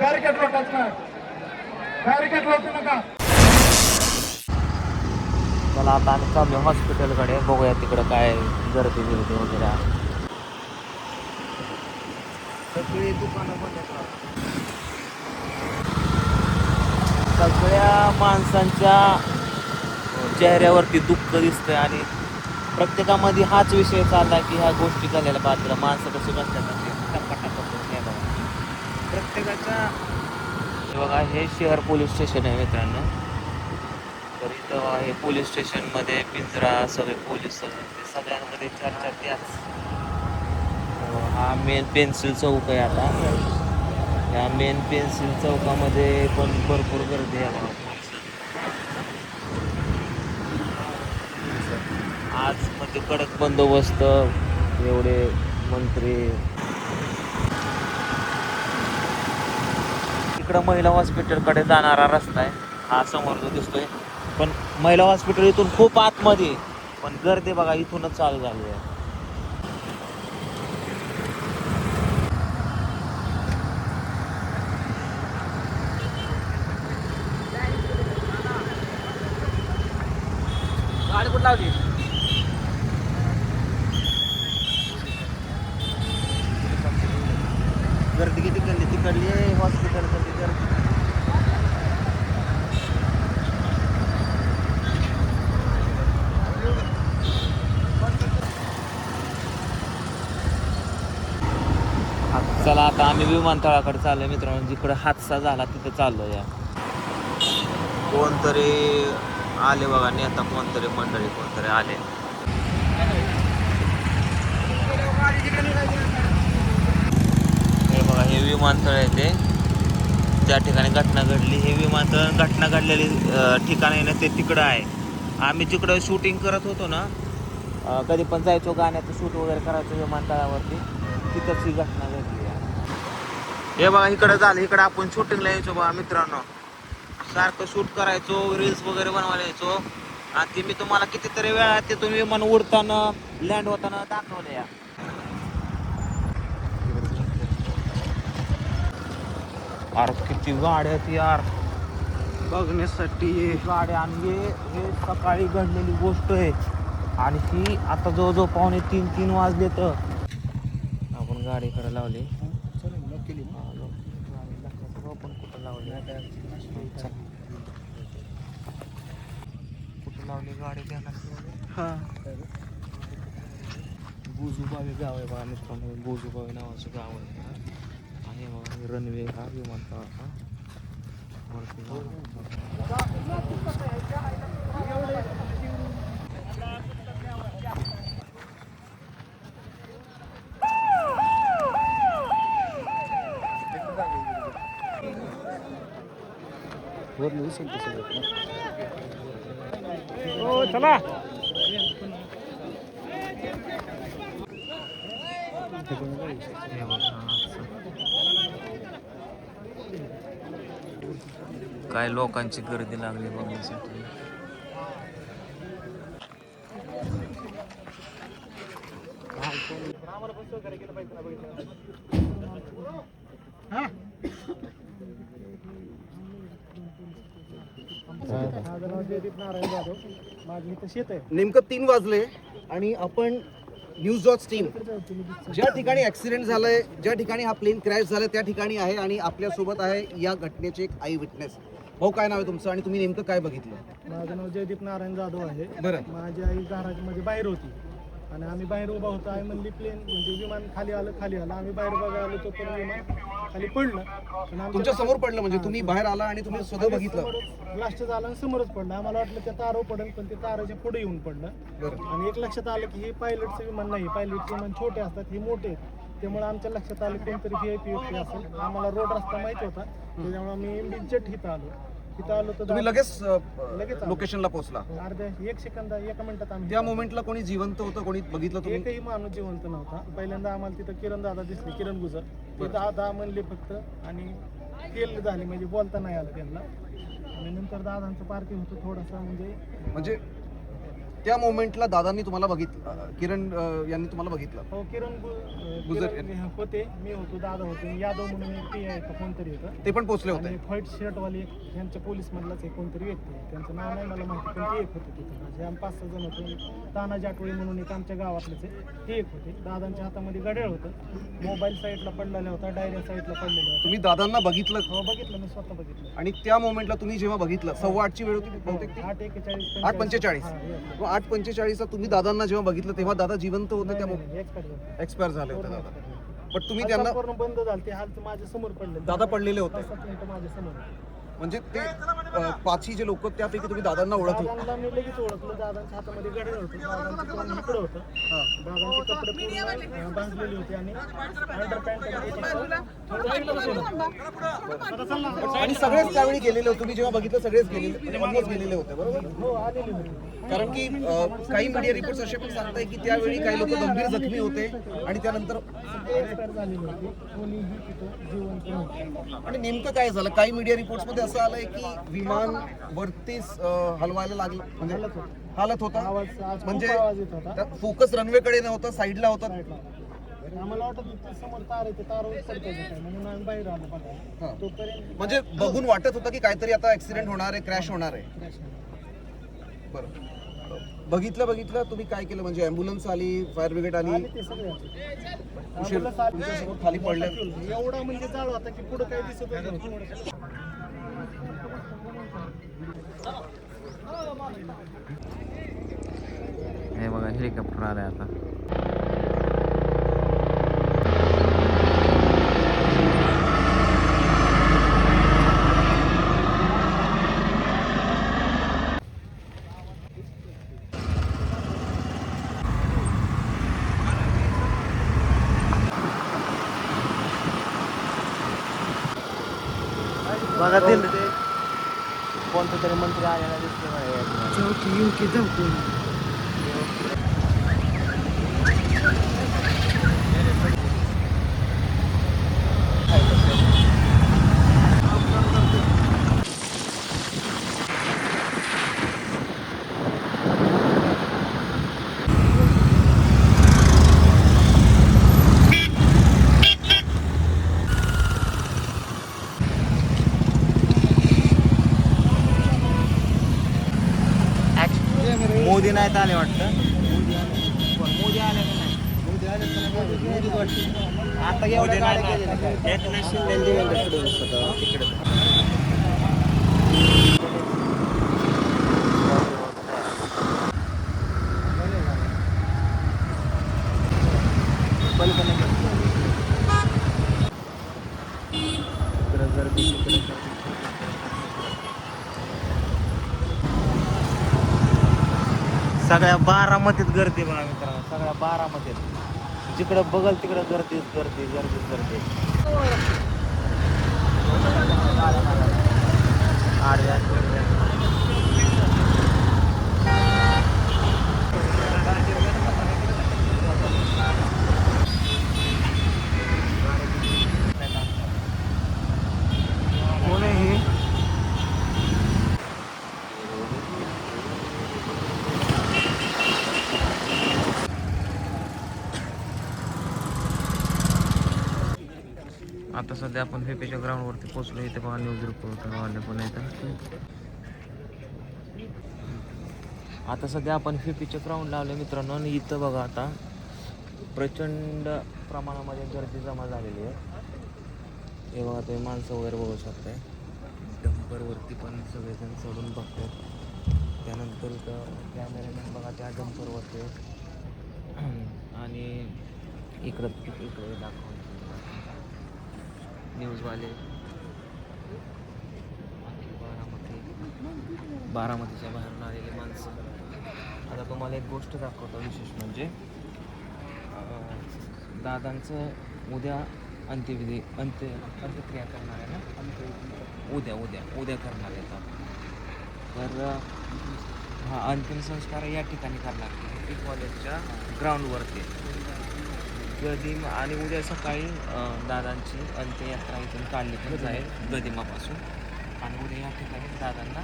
Barricade लोटायचं नाही barricade नका. चला आता आम्ही चाललो हॉस्पिटलकडे. बघूया तिकडं काय गर्दी बिर्दी वगैरे सगळी दुकानं बंद सगळ्या माणसांच्या चेहऱ्यावरती दुःख दिसतंय आणि प्रत्येकामध्ये हाच विषय चालला की ह्या गोष्टी झालेल्या पाहिजे माणसं कशी नसतात प्रत्येकाच्या बघा हे शहर पोलीस स्टेशन आहे मित्रांनो. तर इथं आहे पोलीस स्टेशनमध्ये पिंजरा सगळे पोलीस ते सगळ्यांमध्ये चर्चा त्याच हो, हा मेन पेन्सिल चौक आहे आता. या मेन पेन्सिल चौकामध्ये पण भरपूर गर्दी आहे आज म्हणजे कडक बंदोबस्त एवढे मंत्री इकडं महिला हॉस्पिटलकडे जाणारा रस्ता आहे. हा समोर जो दिसतोय. पण महिला हॉस्पिटल इथून खूप आतमध्ये पण गर्दी बघा इथूनच चालू झाली आहे. कुठं लावली गर्दी किती कडली तिकडली आहे हॉस्पिटल कडली गर्दी चला आता आम्ही विमानतळाकडे चाललोय मित्रांनो. जिकडे हादसा झाला तिथं चाललो या कोणतरी आले बघा नेता कोणतरी मंडळी कोणतरी आले. हे बघा हे विमानतळ आहे ते. ज्या ठिकाणी घटना घडली. हे विमानतळ घटना घडलेली ठिकाण आहे ना ते तिकडं आहे. आम्ही जिकडं शूटिंग करत होतो ना कधी पण जायचो गाण्याचं शूट वगैरे करायचो विमानतळावरती तिथंच ही घटना घडली. हे बघा इकडं झालं. इकडं आपण शूटिंगला यायचो बघा मित्रांनो. सारखं शूट करायचो रील्स वगैरे बनवायला यायचो. आणि ते मी तुम्हाला कितीतरी वेळा ते तुम्ही विमान उडताना लँड होताना दाखवलं या. अरे किती गाड्या आहेत यार. बघण्यासाठी. गाड्या आणि हे हे सकाळी घडलेली गोष्ट आहे. आणि ही आता जवळजवळ पावणे तीन तीन वाजले तर आपण गाडीकडे लावली. कुठं लावली गाडी हा. गोजूबावी गाव आहे बघा मित्रांनो. गोजूबावी नावाचं गाव आहे. आणि मग रनवे हा विमानतळ हा. वरती विमानतळ. हो चला हे बघा, असं. काय लोकांची गर्दी लागली बघण्यासाठी माझं नाव जयदीप नारायण जाधव माझं इथं शेत आहे. नेमकं तीन वाजले आणि आपण न्यूज डॉट टीम ज्या ठिकाणी ॲक्सिडेंट झालंय ज्या ठिकाणी हा प्लेन क्रॅश झालाय त्या ठिकाणी आहे आणि आपल्यासोबत आहे या घटनेचे एक आई विटनेस भाऊ काय नाव आहे तुमचं आणि तुम्ही नेमकं काय बघितलं? माझं नाव जयदीप नारायण जाधव आहे. बरं. माझी आई घरामध्ये बाहेर होती. आणि आम्ही बाहेर उभा होतो. आई म्हणली प्लेन म्हणजे विमान खाली आलं खाली आलं. आम्ही बाहेर बघायला आलो तो पण विमान खाली पडलं. पण आमच्या तुमच्यासमोर पडलं म्हणजे तुम्ही बाहेर आला आणि तुम्ही स्वतः बघितलं? ब्लास्ट झालं आणि समोरच पडलं. आम्हाला वाटलं त्या तारो पडेल पण ते ताराच्या पुढे येऊन पडलं. बरं. आणि एक लक्षात आलं की हे पायलटचं विमान नाही. पायलटचे विमान छोटे असतात हे मोठे आहेत. त्यामुळे आमच्या लक्षात आलं कोणतरी व्ही आय पी असेल. आम्हाला रोड रस्ता माहिती होता. त्याच्यामुळे आम्ही इंडिजट इथं आलो. इथं आलो तर तुम्ही लगेच लगेच आलो. लोकेशनला पोहोचला. अर्ध्या एक सेकंद एका मिनिटात आम्ही त्या मोमेंटला कोणी जिवंत होतं कोणी बघितलं तुम्ही? एकही माणूस जिवंत नव्हता. पहिल्यांदा आम्हाला तिथं किरण दादा दिसले किरण गुजर. ते दहा दहा म्हणले फक्त आणि फेल झाले म्हणजे बोलता नाही आलं त्यांना. आणि नंतर दादांचं पार्किंग होतं थोडंसं म्हणजे म्हणजे त्या मोमेंटला दादांनी तुम्हाला बघितलं किरण अं, यांनी तुम्हाला बघितलं. हो किरण गु- अं, गुजर- किरण हे होते मी होतो दादा होते यादव म्हणून एक पी आहे कोणतरी होतं. ते पण पोचले होते. आणि व्हाईट शर्टवाले यांच्या पोलीस मधलाच एक कोणतरी व्यक्ती आहे. त्यांचं नाव नाही मला माहिती पण ते एक होते तिथं. म्हणजे आम्ही पाच सहा जण होतो. तानाजी आठवळे म्हणून एक आमच्या गावातलेच आहे. ते एक होते. दादांच्या हातामध्ये घड्याळ होतं. मोबाईल साईडला पडलेला होता डायऱ्या साईडला पडलेला होता. तुम्ही दादांना बघितलं? हो बघितलं मी स्वतः बघितलं. आणि त्या मोमेंटला तुम्ही जेव्हा बघितलं सव्वा आठची वेळ होती बहुतेक ती? आठ एकेचाळीस आठ पंचेचाळीस. हा, yes. मग आठ पंचेचाळीसला तुम्ही दादांना जेव्हा बघितलं तेव्हा दादा जिवंत होते त्या नाही, नाही, expert झाले. एक्सपायर झाले होते दादा. expert झाले. पण तुम्ही त्यांना पूर्ण बंद झाली. ते हाल माझ्यासमोर पडले दादा पडलेले होते. माझ्यासमोर. म्हणजे ते अं, पाचही जे लोक त्यापैकी तुम्ही दादांना ओळखलं. दादांना मी लगेच ओळखलं. दादांच्या हातामध्ये घड्याळ होतं. दादांचं तोंड इकडं होतं. हा. दादांचे कपडे पूर्ण अं, बांधलेले होते आणि सगळेच त्यावेळी गेलेले होते. तुम्ही जेव्हा बघितलं सगळेच गेलेले ऑलमोस्ट गेलेले होते बरोबर? हो आलेले होते. कारण की काही मीडिया रिपोर्ट्स असे पण सांगताय की त्यावेळी काही लोक गंभीर जखमी होते आणि त्यानंतर आणि नेमकं काय झालं? काही मीडिया रिपोर्ट्समध्ये असं आलंय की विमान वरतीच हलवायला लागलं. म्हणजे हालत होता. आवाज म्हणजे फोकस रनवे कडे फोकस रनवेकडे नव्हता साईडला होता म्हणजे बघून वाटत होतं की काहीतरी आता ऍक्सिडेंट होणार आहे क्रॅश होणार आहे. बरोबर बरं. बघितलं बघितलं. तुम्ही काय केलं? म्हणजे अँब्युलन्स आली फायर ब्रिगेड आली? आले ते सगळे आले. उशीर आम्हाला सात- तुमच्यासोबत खाली पडले. एवढा म्हणजे जाळ होता की पुढे काही दिसत नव्हतं हे बघा हेलिकॉप्टर आलंय आता. मला मोदी नाहीत आले वाटतं. मोदी आले आता एवढ्या तिकडे इकडं गर्दी तिकडं गर्दी. सगळ्या बारामतीत गर्दी बघा मित्रांनो सगळ्या बारामतीत. जिकडं बघल तिकडं गर्दीच गर्दी गर्दीच गर्दी. आठ आता सध्या आपण फेपेच्या ग्राउंडवरती पोहोचलो. इथे बघा न्यूज रिपोर्टर वाले पण येतात आता सध्या आपण फेपेच्या ग्राउंड लावले मित्रांनो. आणि इथं बघा आता प्रचंड प्रमाणामध्ये गर्दी जमा झालेली आहे. हे बघा तुम्ही माणसं वगैरे बघू शकताय. डंपरवरती पण सगळेजण चढून बघतात त्यानंतर इथं कॅमेरामॅन बघा त्या डंपरवरती आणि इकडं इकडे दाखवून न्यूजवाले. बारामती. बारामतीच्या बाहेरून आलेली माणसं. आता तुम्हाला एक गोष्ट दाखवतो विशेष म्हणजे दादांचं उद्या अंत्यविधी अंत्य अंत्यक्रिया करणार आहे ना? उद्या उद्या उद्या करणार आहेत तर हा अंतिम संस्कार या ठिकाणी करणार आहे. कॉलेजच्या ग्राउंडवरती गदिम आणि उद्या सकाळी दादांची अंत्ययात्रा इथून काढली पण जाईल गदिमापासून. आणि उद्या या ठिकाणी दादांना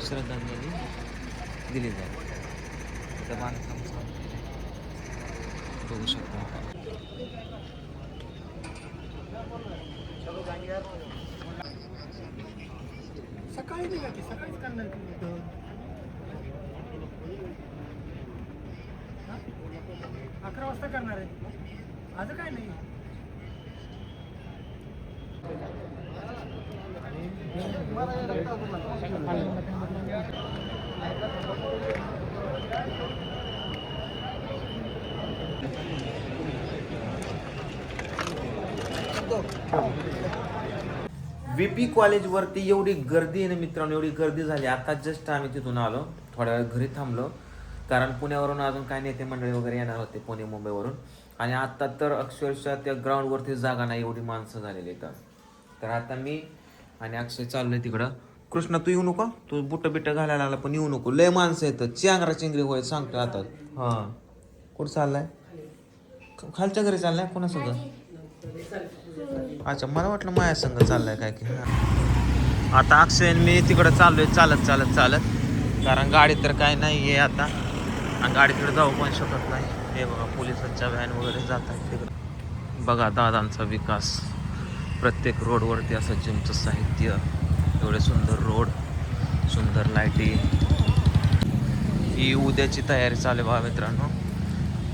श्रद्धांजली दिली जाईल. तर बांधकाम बघू शकता सकाळी सकाळीच करणार अकरा वाजता करणार आहे. आज काय नाही. व्हीपी कॉलेजवरती एवढी गर्दी आहे ना मित्रांनो एवढी गर्दी झाली. आता जस्ट आम्ही तिथून आलो. थोड्या वेळ घरी थांबलो. कारण पुण्यावरून अजून काही नेते मंडळी वगैरे येणार होते पुणे मुंबईवरून. आणि आता तर अक्षरशः त्या ग्राउंडवरती जागा नाही एवढी माणसं झालेली तर तर आता मी आणि अक्षय चाललोय तिकडं. कृष्णा तू येऊ नको. तू बुट बिट्ट घालायला लागला पण येऊ नको. लय माणसं येतं चांगरा चिंगरी होय सांगतो आता. हां. कुठं चाललाय? खालच्या घरी चाललाय कोणासोबत? अच्छा मला वाटलं माया संघ चाललाय काय की. आता अक्षय मी तिकडं चाललोय. चालत चालत चालत. कारण गाडी तर काय नाही आहे आता. आणि गाडीकडे जाऊ पण शकत नाही. हे बघा पोलिसांच्या व्हॅन वगैरे जात आहेत तिकडे. बघा दादांचा विकास. प्रत्येक रोडवरती असं जिमचं साहित्य. एवढे सुंदर रोड सुंदर लाईटी ही उद्याची तयारी चालू आहे बघा मित्रांनो.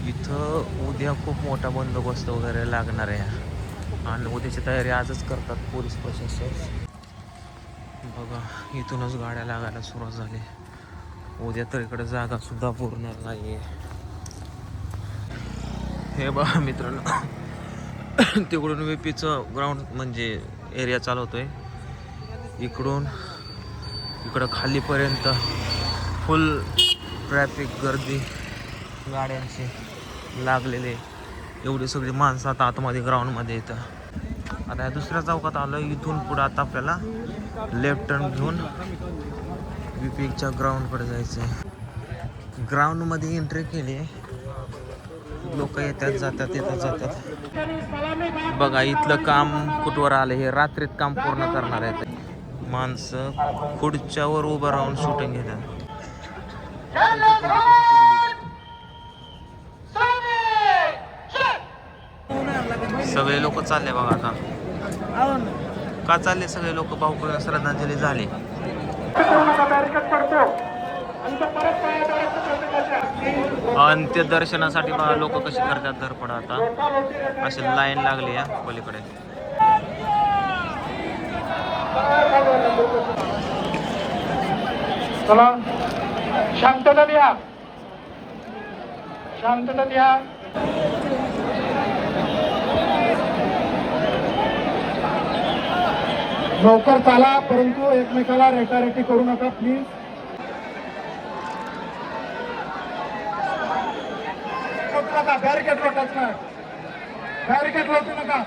इथं उद्या खूप मोठा बंदोबस्त वगैरे लागणार आहे. आणि उद्याची तयारी आजच करतात पोलीस प्रशासन. बघा इथूनच गाड्या लागायला सुरुवात झाली. उद्या तर इकडे जागा सुद्धा पुरणार नाही हे बघा मित्रांनो. तिकडून विपीचं ग्राउंड म्हणजे एरिया चालवतोय. इकडून इकडं खालीपर्यंत फुल ट्रॅफिक गर्दी गाड्यांची लागलेले एवढी सगळी माणसं आता आतमध्ये ग्राउंडमध्ये येतं आता या दुसऱ्या चौकात आलं इथून पुढं आता आपल्याला लेफ्ट टर्न घेऊन विपिकच्या ग्राउंडकडे जायचं आहे ग्राउंडमध्ये एंट्री केली. लोक येतात जातात येतात जातात. बघा इथलं काम कुठवर आलं हे रात्रीत काम पूर्ण करणार आहेत. माणसं खुर्च्यावर उभं राहून शूटिंग घेतात. सगळे लोक चालले बघा आता. का चालले सगळे लोक? भाऊकडे श्रद्धांजली झाली. अंत्यदर्शनासाठी बघा लोक कशी करतात धरपड आता. अशी लाईन लागली या पलीकडे. चला शांतता द्या. शांतता द्या. लवकर चाला परंतु एकमेकाला रेटारेटी करू नका प्लीज नका बॅरिकेड लोटायचं नाही बॅरिकेड लोटू नका.